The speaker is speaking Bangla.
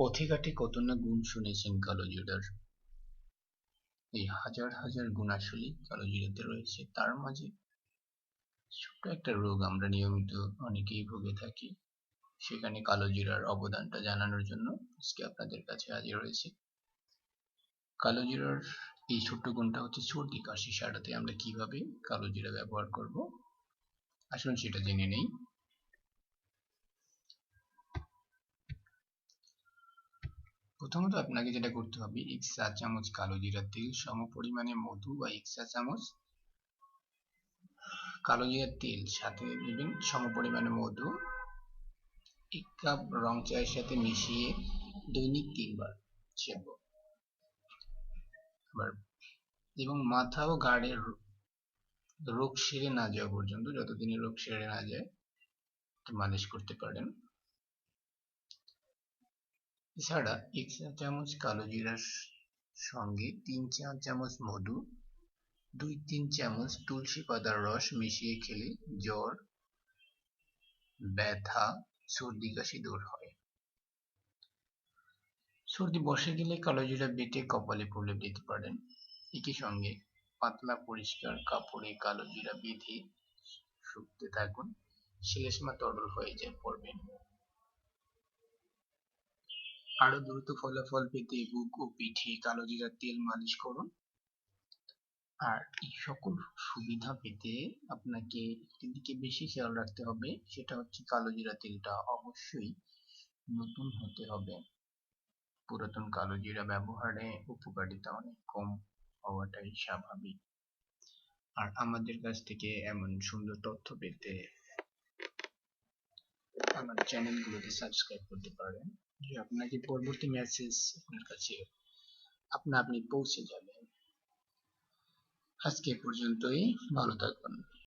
পথিঘাটে কত না গুণ শুনেছেন কালোজিরার এই হাজার হাজার গুণ আসলে কালোজিরাতে রয়েছে। তার মাঝে ছোট্ট একটা রোগ আমরা নিয়মিত অনেকেই ভুগে থাকি। সেখানে কালোজিরার অবদানটা জানানোর জন্য আজকে আপনাদের কাছে হাজির হয়েছে। কালোজিরার এই ছোট্ট গুণটা হচ্ছে সর্দি, কাশি, সারাতে আমরা কীভাবে কালোজিরা ব্যবহার করব? আসুন সেটা জেনে নেই। প্রথমত আপনাকে যেটা করতে হবে এক চা চামচ কালো জিরা তেল সম পরিমাণে মধু বা এক চা চামচ কালো জিরার তেল সাথে নেবেন সম পরিমাণে মধু। এক কাপ রং চায়ের সাথে মিশিয়ে দৈনিক তিনবার সেব। এবং মাথা ও গাড়ের রোগ সেরে না যাওয়া পর্যন্ত, যতদিনে রোগ সেরে না যায় মালিশ করতে পারেন। এছাড়া এক চা চামচ কালো জিরার সঙ্গে তিন চা চামচ মধু, দুই তিন চামচ তুলসী পাতার রস মিশিয়ে খেলে জ্বর, ব্যথা, সর্দি কাশি দূর হয়। সর্দি বসে গেলে কালো জিরা বেটে কপালে প্রলেপ দিতে পারেন। একই সঙ্গে পাতলা পরিষ্কার কাপড়ে কালো জিরা বেঁধে শুকতে থাকুন। শিলেসমা তরল হয়ে যায় পড়বেন আরও দ্রুত ফলাফল পেতে বুক ও পিঠে কালো জিরার তেল মালিশ করুন। আর এই সকল সুবিধা পেতে আপনাকে একটি দিকে বেশি খেয়াল রাখতে হবে, সেটা হচ্ছে কালো জিরা তেলটা অবশ্যই নতুন হতে হবে। পুরাতন কালো জিরা ব্যবহারে উপকারিতা অনেক কম হওয়াটাই স্বাভাবিক। আর আমাদের কাছ থেকে এমন সুন্দর তথ্য পেতে আমার চ্যানেলগুলোতে সাবস্ক্রাইব করতে পারেন। যে আপনাকে পরবর্তী মেসেজ আপনার কাছে আপনা আপনি পৌঁছে যাবে। আজকে পর্যন্তই, ভালো থাকবেন।